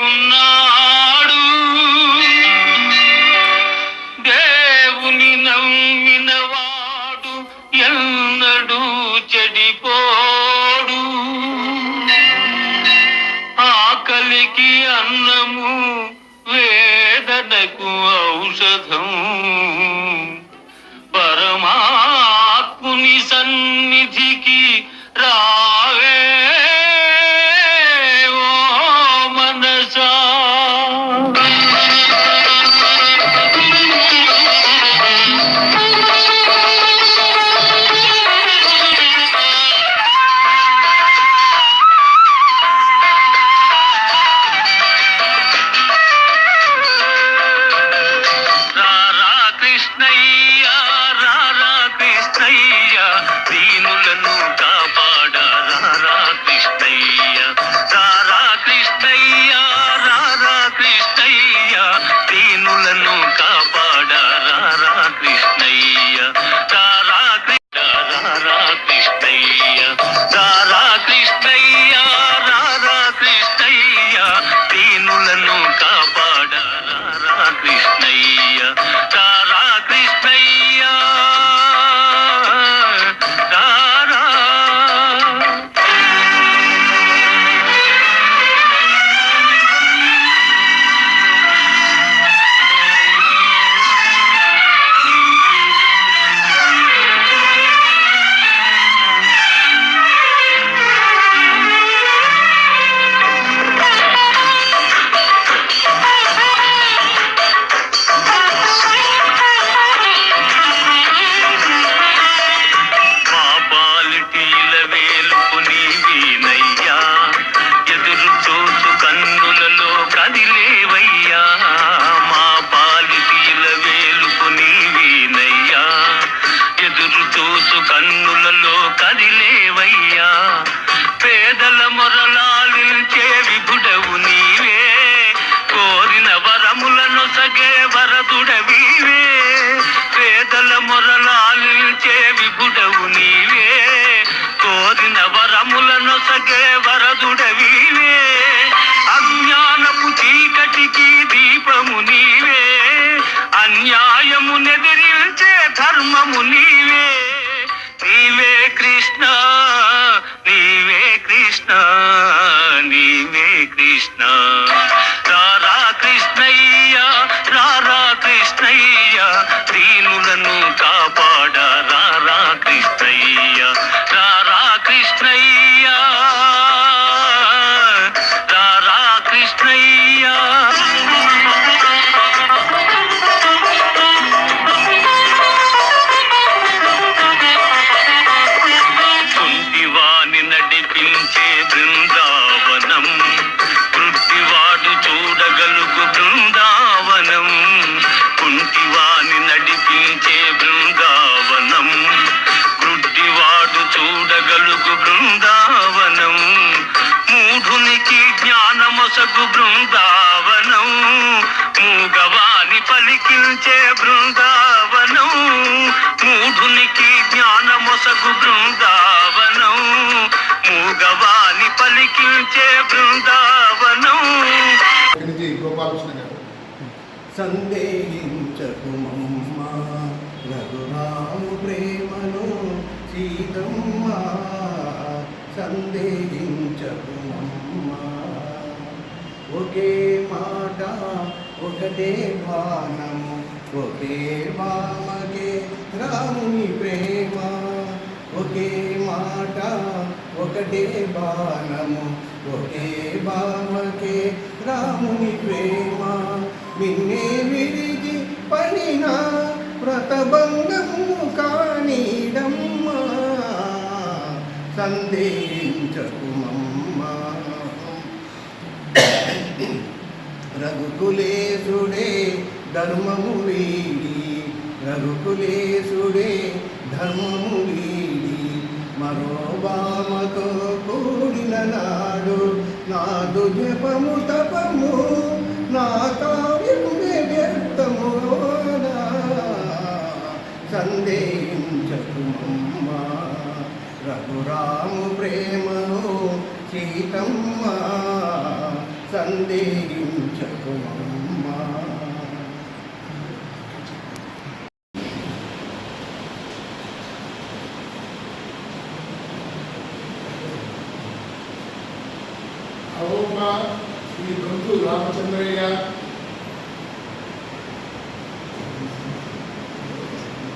ఉన్నాడు. దేవుని నమ్మిన వాడు ఎన్నడూ చెడిపోడు. ఆకలికి అన్నము వేదనకు ఔషధం. పరమాత్ముని సన్నిధికి రావే చూసు కన్నులలో కదిలేవయ్యా. పేదల మొరలాలించే విభుడవు నీవే. కోరిన వరములను సగే వరదుడవీవే చూడగలుగు బృందావనం. మూఢునికి జ్ఞానమొసగు బృందావనం. మూగవాని పలికించే బృందావనం. మూఢునికి జ్ఞానమొసగు బృందావనం. మూగవాని పలికించే బృందావనం. గోపాలకృష్ణ గారు సందేహించకుమమ్మ సందేహించకుమమ్మ ఒకే మాట ఒకటే బాణము ఒకే మామకే రాముని ప్రేమ. ఒకే మాట ఒకటే బాణము ఒకే బామకే రాముని ప్రేమ. మిన్నే విరిగి పడిన వ్రతభంగము కానీడమ్మా. సందేహించకుమమ్మా రఘుకులేశుడే ధర్మము వీడి రఘుకులేశుడే ధర్మము వీడి. మరో బామతో కూడిన నాడు నాదు జపము తపము నా కావ్యము వ్యర్థము సందేహించకుమమ్మా రఘురాము ప్రేమను సీతమ్మ సందేహించ శ్రీ దొంతు రామచంద్రయ్య.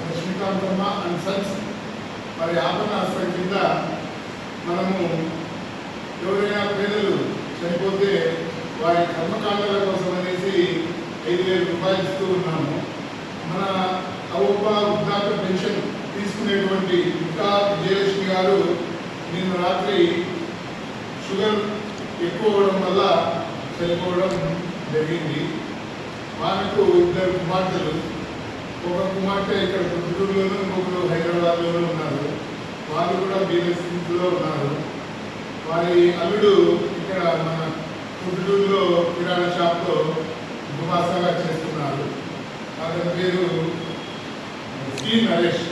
లక్ష్మీకాంతమ్మ అండ్ సన్స్ మరి ఆపనాశ్రం కింద మనము ఎవరైనా పేదలు చనిపోతే వారి కర్మకాండాల కోసం అనేసి ఐదు వేల రూపాయలు ఇస్తూ ఉన్నాము. మన అవోప వృద్ధాప్య పెన్షన్ తీసుకునేటువంటి ఇంకా విజయలక్ష్మి గారు నిన్న రాత్రి షుగర్ ఎక్కువ అవడం వల్ల చనిపోవడం జరిగింది. మనకు ఇద్దరు కుమార్తెలు. ఒక కుమార్తె ఇక్కడ గుంటూరులోనూ ఇంకొకరు హైదరాబాద్లోనూ ఉన్నారు. వాళ్ళు కూడా బీఎస్లో ఉన్నారు. వారి అల్లుడు ఇక్కడ మన గుంటూరులో కిరాణా షాప్లో ఉపవాసంగా చేస్తున్నారు. అతని పేరు సి. నరేష్.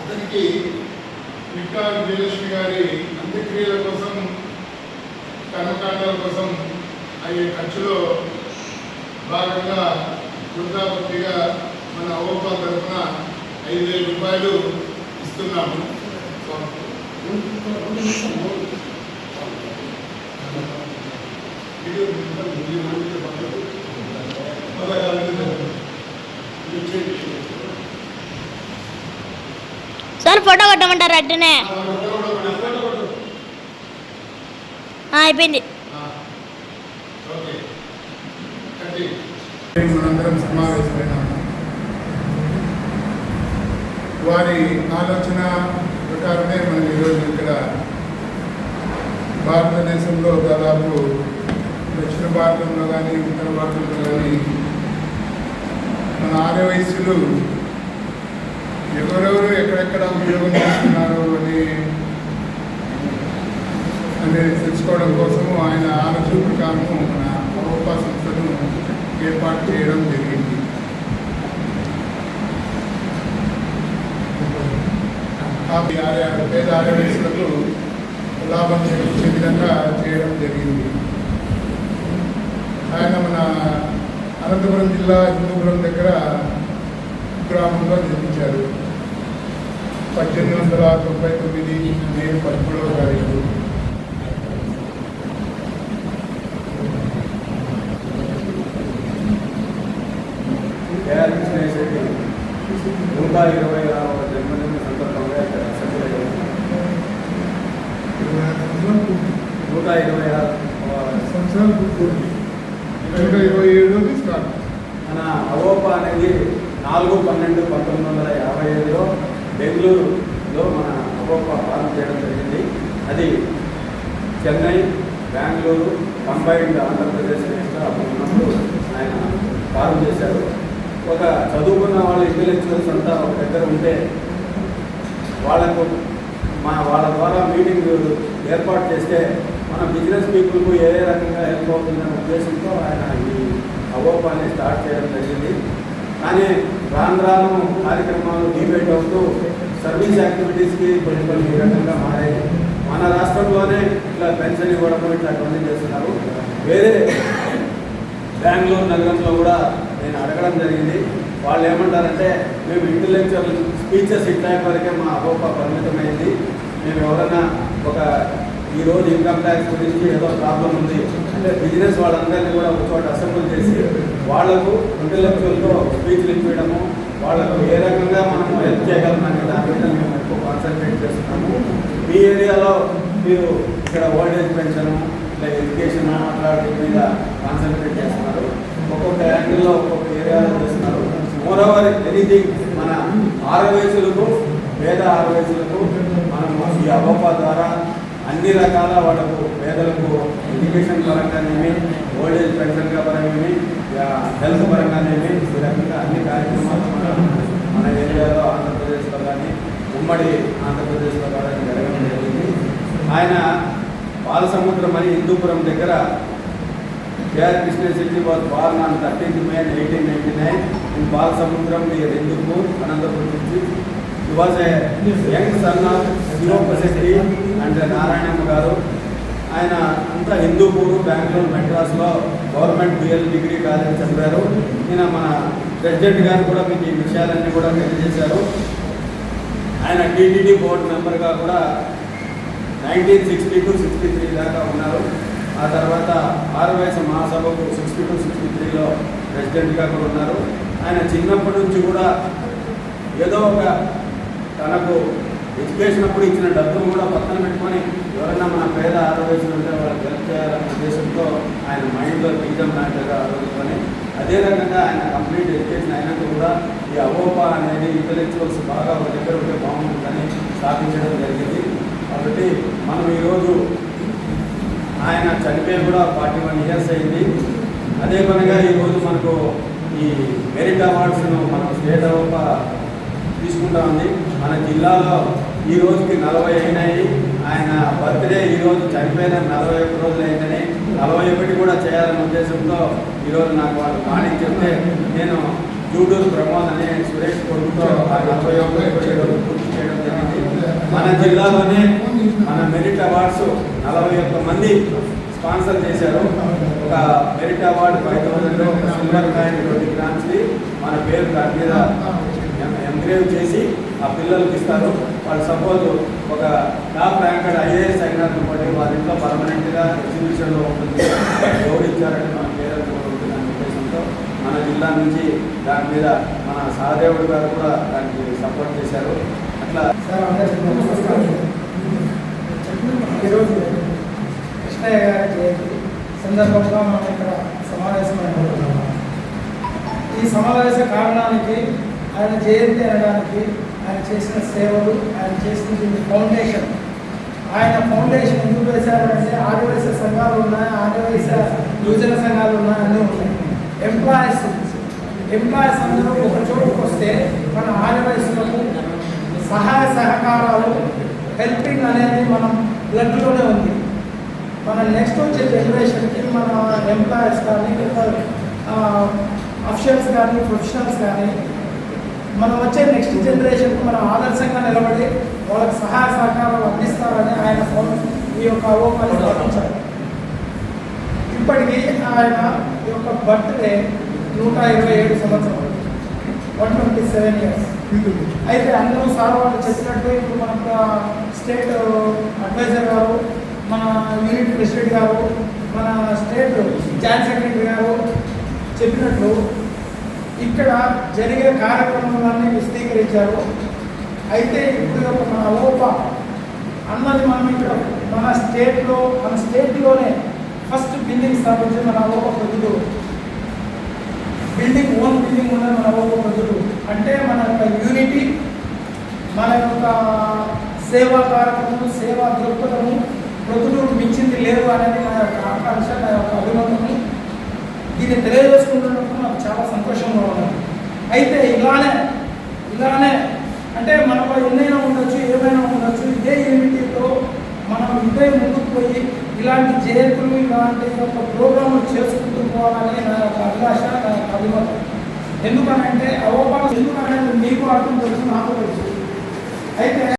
అతనికి ఇంకా విజయలక్ష్మి గారి అంత్యక్రియల కోసం కర్మకాండాల కోసం అయ్యే ఖర్చులో భాగంగా వృద్ధాపత్తిగా మన అవోపా తరఫున ఐదు వేల రూపాయలు ఇస్తున్నాము. సార్ ఫోటో కొట్టమంటారు అట్టనే ఆ, అయిపోయింది. మనందరం సమావేశమైనాము. వారి ఆలోచన ప్రకారమే మనం ఈరోజు ఇక్కడ భారతదేశంలో దాదాపు దక్షిణ భారతంలో కానీ ఉత్తర భారతంలో కానీ మన ఆర్య వయస్సులు ఎవరెవరు ఎక్కడెక్కడ ఉద్యోగం చేస్తున్నారు అని అనేది తెలుసుకోవడం కోసము ఆయన ఆలోచన ప్రకారము మన అవోపా సంస్థను ఏర్పాటు చేయడం జరిగింది. ఆ ఆర్య పేద ఆర్యవేశులకు లాభం చేకూర్చే విధంగా చేయడం జరిగింది. ఆయన మన అనంతపురం జిల్లా హిందూపురం దగ్గర గ్రామంలో నిర్మించారు పద్దెనిమిది వందల తొంభై తొమ్మిది మే పదమూడవ తారీఖు తయారు చేసేది నూట ఇరవై ఆరవ జన్మదిన సందర్భంగా ఇక్కడ అసెంబ్లీ అయ్యింది. నూట ఇరవై ఆరు సంవత్సరాలు పూర్తి నూట ఇరవై ఏడోది స్టార్ట్ మన అవోపా అనేది నాలుగు పన్నెండు పంతొమ్మిది వందల యాభై ఐదులో బెంగళూరులో మన అవోపా ఫారం చేయడం జరిగింది. అది చెన్నై బెంగళూరు కంబైన్డ్ ఆంధ్రప్రదేశ్ ఉన్నప్పుడు ఆయన ఫారం చేశారు. ఒక చదువుకున్న వాళ్ళ ఇంటెలెక్చువల్స్ అంతా ఒక దగ్గర ఉంటే వాళ్ళకు మా వాళ్ళ ద్వారా మీటింగ్ ఏర్పాటు చేస్తే మన బిజినెస్ పీపుల్కు ఏ ఏ రకంగా హెల్ప్ అవుతుందనే ఉద్దేశంతో ఆయన ఈ అవోపాన్ని స్టార్ట్ చేయడం జరిగింది. కానీ రాను రాను కార్యక్రమాలు డిబేట్ అవుతూ సర్వీస్ యాక్టివిటీస్కి కొన్ని కొన్ని ఈ రకంగా మారాయి. మన రాష్ట్రంలోనే ఇట్లా పెన్షన్ ఇవ్వడం ఇట్లా అటువంటి చేస్తున్నారు. వేరే బెంగళూరు నగరంలో కూడా నేను అడగడం జరిగింది. వాళ్ళు ఏమంటారంటే మేము ఇంటలెక్చువల్ స్పీచెస్ ఇట్లాంటి వరకే మా అపోప పరిమితమైంది. మేము ఎవరైనా ఒక ఈ రోజు ఇన్కమ్ ట్యాక్స్ గురించి ఏదో ప్రాబ్లం ఉంది. అంటే బిజినెస్ వాళ్ళందరినీ కూడా ఒక చోట అసెంబ్ల్ చేసి వాళ్ళకు ఇంటలెక్చువల్తో స్పీచ్లు ఇప్పించడము వాళ్ళకు ఏ రకంగా మనం హెల్ప్ చేయగలం అనే దాని మీద మేము ఎక్కువ కాన్సన్ట్రేట్ చేస్తున్నాము. మీ ఏరియాలో మీరు ఇక్కడ ఓల్డ్ ఏజ్ పెన్షన్ ఇలా ఎడ్యుకేషన్ అట్లాంటి మీద కాన్సన్ట్రేట్ చేస్తున్నారు. ఒక్కొక్క యాంగిల్లో ఒక్కొక్క ఏరియాలో చేస్తున్నారు. మోర్ ఓవర్ ఎనీథింగ్ మన ఆరు వయసులకు పేద ఆరు వయసులకు మనం ఈ అవప ద్వారా అన్ని రకాల వాళ్ళకు పేదలకు ఎడ్యుకేషన్ పరంగానేమి ఓల్డ్ ఏజ్ పెన్షన్ పరంగానేమి హెల్త్ పరంగానేమి ఈ రకంగా అన్ని కార్యక్రమాలు మన మన ఏరియాలో ఆంధ్రప్రదేశ్లో కానీ ఉమ్మడి ఆంధ్రప్రదేశ్లో కానీ జరగడం జరిగింది. ఆయన బాలసముద్రం అని హిందూపురం దగ్గర KR Krishna Shetty was born on thirteenth May eighteen ninety nine in Balasamudram near Hindupur Anantapuram నుంచి ఈ was a young son of Shivappa Shetty and Narayanamma garu ఆయన అంతా హిందూపూర్ బెంగళూరు మెడ్రాస్లో గవర్నమెంట్ బిఎల్ డిగ్రీ కాలేజ్ చదివారు. ఈయన మన ప్రెసిడెంట్ గారు కూడా మీకు ఈ విషయాలన్నీ కూడా తెలియజేశారు. ఆయన టీటీడీ బోర్డు మెంబర్గా కూడా nineteen sixty two sixty three దాకా ఉన్నారు. ఆ తర్వాత ఆరువేస మహాసభకు సిక్స్టీ టు సిక్స్టీ త్రీలో ప్రెసిడెంట్గా కూడా ఉన్నారు. ఆయన చిన్నప్పటి నుంచి కూడా ఏదో ఒక తనకు ఎడ్యుకేషన్ అప్పుడు ఇచ్చిన డబ్బును కూడా పక్కన పెట్టుకొని ఎవరైనా మన పేద ఆరోగ్యం ఉంటే వాళ్ళకి హెల్ప్ చేయాలన్న ఉద్దేశంతో ఆయన మైండ్లో బీజం లాంటిగా ఆలోచించుకొని అదే రకంగా ఆయన కంప్లీట్ ఎడ్యుకేషన్ అయినాక కూడా ఈ అవోపా అనేది ఇంటలెక్చువల్స్ బాగా ఒక దగ్గర ఉంటే బాగుంటుందని స్థాపించడం జరిగింది. కాబట్టి మనం ఈరోజు ఆయన చనిపోయి కూడా ఫార్టీ వన్ ఇయర్స్ అయింది. అదే పనిగా ఈరోజు మనకు ఈ మెరిట్ అవార్డ్స్ను మనం స్టేట్ అవోపా తీసుకుంటా ఉంది. మన జిల్లాలో ఈ రోజుకి నలభై అయినాయి. ఆయన బర్త్డే ఈ రోజు చనిపోయిన నలభై ఒక్క రోజులు అయిందని నలభై ఒకటి కూడా చేయాలనే ఉద్దేశంతో ఈరోజు నాకు వాళ్ళు మార్నింగ్ చెప్తే నేను జూడూరు ప్రమోద్ అనే సురేష్ కొడుకుతో ఆ నలభై ఒకటి చేయడం పూర్తి చేయడం జరిగింది. మన జిల్లాలోనే మన మెరిట్ అవార్డ్స్ నలభై ఒక్క మంది స్పాన్సర్ చేశారు. ఒక merit award five thousand silver coin twenty గ్రామ్స్ది. మన పేరు దాని మీద ఎంగ్రేవ్ చేసి ఆ పిల్లలకి ఇస్తారు. వాళ్ళు సపోజ్ ఒక టాప్ ర్యాంకర్ ఐఏఎస్ అయినారనుకోండి వాళ్ళ ఇంట్లో పర్మనెంట్గా ఎగ్జిబిషన్లో ఉంటుంది. ఎవరు ఇచ్చారంటే మన పేరెంట్స్ కూడా ఉద్దేశంతో మన జిల్లా నుంచి దాని మీద మన సహదేవుడు గారు కూడా దానికి సపోర్ట్ చేశారు. అట్లా సార్ ఈరోజు కృష్ణయ్య గారి జయంతి సందర్భంగా మనం ఇక్కడ సమావేశమైనాం ఈ సమావేశ కారణానికి ఆయన జయంతి అనడానికి ఆయన చేసిన సేవలు ఆయన చేసిన ఫౌండేషన్ ఆయన ఫౌండేషన్ ఎందుకు వేశారంటే ఆదివాసీ సంఘాలు ఉన్నాయి? ఆదివాసీ యువజన సంఘాలు ఉన్నాయి? అన్నీ ఉన్నాయి. ఎంప్లాయీస్ ఎంప్లాయీస్ అందరూ ఒక చోటుకు వస్తే మన ఆదివాసులకు సహాయ సహకారాలు హెల్పింగ్ అనేది మనం బ్లడ్లోనే ఉంది. మన నెక్స్ట్ వచ్చే జనరేషన్కి మన ఎంప్లాయీస్ కానీ అఫిషియల్స్ కానీ ప్రొఫెషనల్స్ కానీ మనం వచ్చే నెక్స్ట్ జనరేషన్కు మనం ఆదర్శంగా నిలబడి వాళ్ళకి సహాయ సహకారాలు అందిస్తారని ఆయన ఫోన్ ఈ యొక్క అవోపాన్ని స్థాపించారు ఇప్పటికీ ఆయన ఈ యొక్క బర్త్డే నూట ఇరవై ఏడు సంవత్సరాలు. వన్ ట్వంటీ సెవెన్ ఇయర్స్ అయితే అందరూ సార్ వాళ్ళు చెప్పినట్టు ఇప్పుడు మన స్టేట్ అడ్వైజర్ గారు మన యూనిట్ ప్రెసిడెంట్ గారు మన స్టేట్ జాయింట్ సెక్రటరీ గారు చెప్పినట్లు ఇక్కడ జరిగే కార్యక్రమాలన్నీ విశదీకరించారు అయితే ఇప్పుడు ఒక మన లోప అన్నది మనం ఇక్కడ మన స్టేట్లో మన స్టేట్లోనే ఫస్ట్ బిల్డింగ్ స్థాపించి మన లోప ప్రజలు. బిల్డింగ్ ఓన్ బిల్డింగ్ ఉన్న మన లోప ప్రజలు. అంటే మన యొక్క యూనిటీ మన యొక్క సేవా కార్యక్రమం సేవా దృక్పథము ప్రజలు మించింది లేదు అనేది నా యొక్క ఆకాంక్ష నా యొక్క అభిమతము దీన్ని తెలియజేసుకుంటున్నప్పుడు నాకు చాలా సంతోషంగా ఉన్నది అయితే ఇలానే ఇలానే అంటే మనపై ఎన్నైనా ఉండొచ్చు ఏమైనా ఉండొచ్చు ఇదే ఏమిటితో మనం ఇదే ముందుకు పోయి ఇలాంటి జయంతులు ఇలాంటి యొక్క ప్రోగ్రాములు చేసుకుంటూ పోవాలని నా యొక్క అభిలాష నా యొక్క అభిమతం. ఎందుకనంటే అవపాలు ఎందుకనంటే మీకు అర్థం తెలుసు నాకు తెలుసు. అయితే